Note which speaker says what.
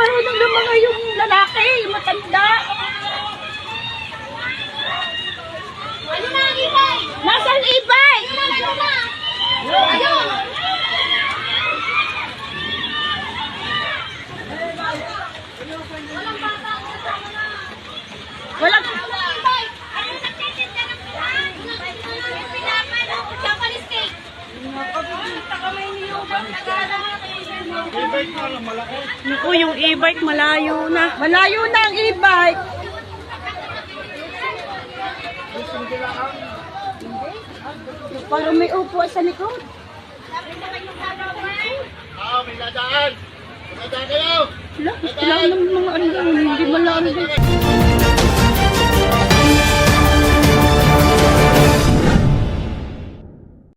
Speaker 1: yung mga yung lalaki, yung matanda.
Speaker 2: Ano na ang e-bike?
Speaker 1: Nasaan e-bike?
Speaker 2: Ano na? Ayun! Walang bata ang kasama na.
Speaker 1: Walang...
Speaker 2: Walang e-bike. Nagtitinda ng pinapano ko Japanese cake?
Speaker 1: Naku, yung e-bike malayo na. Malayo na ang e-bike. Parang may upo sa likod.
Speaker 3: Ah, may dadaan. May dadaan kayo.
Speaker 1: Wala, wala ng mga ano.